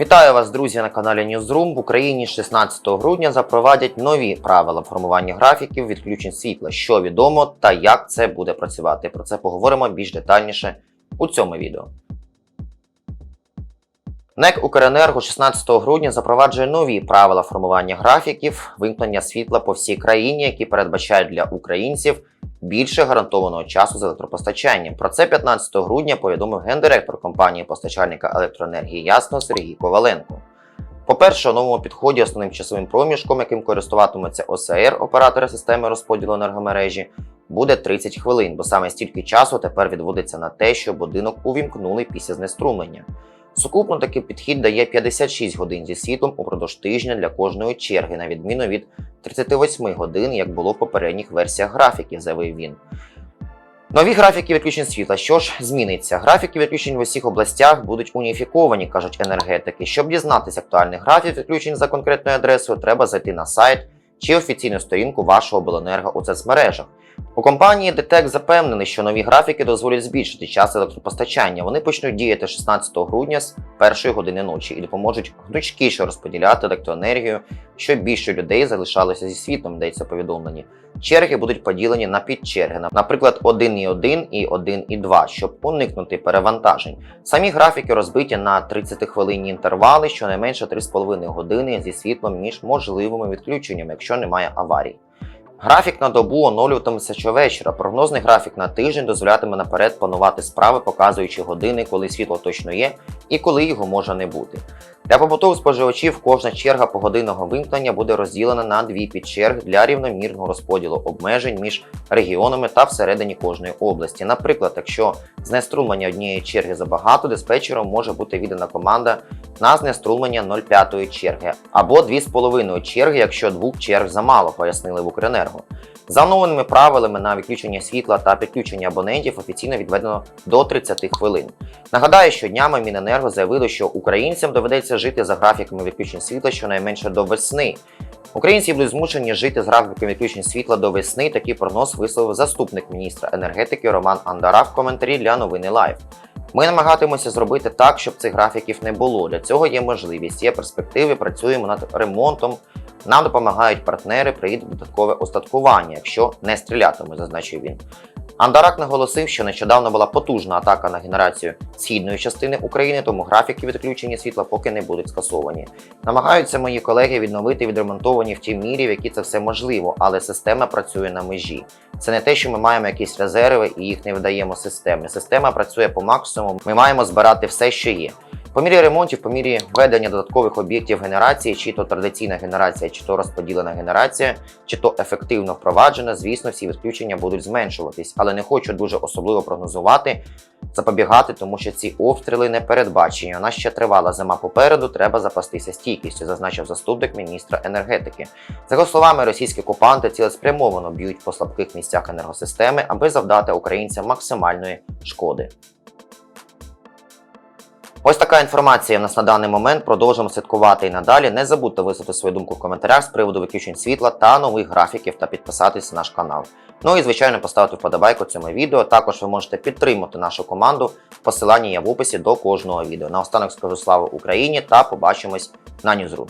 Вітаю вас, друзі, на каналі Newsroom. В Україні 16 грудня запровадять нові правила формування графіків відключень світла, що відомо та як це буде працювати. Про це поговоримо більш детальніше у цьому відео. НЕК Укренерго 16 грудня запроваджує нові правила формування графіків вимкнення світла по всій країні, які передбачають для українців більше гарантованого часу з електропостачанням. Про це 15 грудня повідомив гендиректор компанії постачальника електроенергії Ясно Сергій Коваленко. По-перше, у новому підході основним часовим проміжком, яким користуватимуться ОСР, оператори системи розподілу енергомережі, буде 30 хвилин, бо саме стільки часу тепер відводиться на те, що будинок увімкнули після знеструмлення. Сукупно такий підхід дає 56 годин зі світлом упродовж тижня для кожної черги, на відміну від 38 годин, як було в попередніх версіях графіків, заявив він. Нові графіки відключень світла. Що ж зміниться? Графіки відключень в усіх областях будуть уніфіковані, кажуть енергетики. Щоб дізнатися актуальний графік відключень за конкретною адресою, треба зайти на сайт чи офіційну сторінку вашого обленерго у соцмережах. У компанії ДТЕК запевнені, що нові графіки дозволять збільшити час електропостачання. Вони почнуть діяти 16 грудня з першої години ночі і допоможуть гнучкіше розподіляти електроенергію, щоб більше людей залишалося зі світлом, йдеться в повідомленні. Черги будуть поділені на підчерги, наприклад, 1,1 і 1,2, щоб уникнути перевантажень. Самі графіки розбиті на 30 хвилинні інтервали, щонайменше 3,5 години зі світлом між можливими відключеннями, якщо немає аварій. Графік на добу оновлюватиметься щовечора. Прогнозний графік на тиждень дозволятиме наперед планувати справи, показуючи години, коли світло точно є і коли його може не бути. Для побутових споживачів кожна черга погодинного вимкнення буде розділена на дві підчерги для рівномірного розподілу обмежень між регіонами та всередині кожної області. Наприклад, якщо знеструмлення однієї черги забагато, диспетчером може бути віддана команда на знеструмлення 0,5 черги або 2,5 черги, якщо двох черг замало, пояснили в Укренерго. За оновленими правилами на відключення світла та підключення абонентів офіційно відведено до 30 хвилин. Нагадаю, що днями Міненерго заявили, що українцям доведеться жити за графіками відключень світла щонайменше до весни. Українці будуть змушені жити з графіками відключень світла до весни. Такий прогноз висловив заступник міністра енергетики Роман Андара в коментарі для новини Лайв. Ми намагатимося зробити так, щоб цих графіків не було. Для цього є можливість, є перспективи, працюємо над ремонтом. Нам допомагають партнери, приїде додаткове остаткування, якщо не стрілятиме, зазначив він. Андарак наголосив, що нещодавно була потужна атака на генерацію східної частини України, тому графіки відключення світла поки не будуть скасовані. Намагаються мої колеги відновити відремонтовані в тій мірі, в якій це все можливо, але система працює на межі. Це не те, що ми маємо якісь резерви і їх не видаємо системі. Система працює по максимуму. Ми маємо збирати все, що є. По мірі ремонтів, по мірі введення додаткових об'єктів генерації, чи то традиційна генерація, чи то розподілена генерація, чи то ефективно впроваджена, звісно, всі відключення будуть зменшуватись, але не хочу дуже особливо прогнозувати, запобігати, тому що ці обстріли не передбачені. Нас ще тривала зима попереду, треба запастися стійкістю, зазначив заступник міністра енергетики. За його словами, російські окупанти цілеспрямовано б'ють по слабких місцях енергосистеми, аби завдати українцям максимальної шкоди. Ось така інформація в нас на даний момент. Продовжимо слідкувати і надалі. Не забудьте висловити свою думку в коментарях з приводу виключень світла та нових графіків та підписатись на наш канал. Ну і звичайно поставити вподобайку цьому відео. Також ви можете підтримати нашу команду. Посилання є в описі до кожного відео. Наостанок скажу слава Україні та побачимось на Ньюзрум.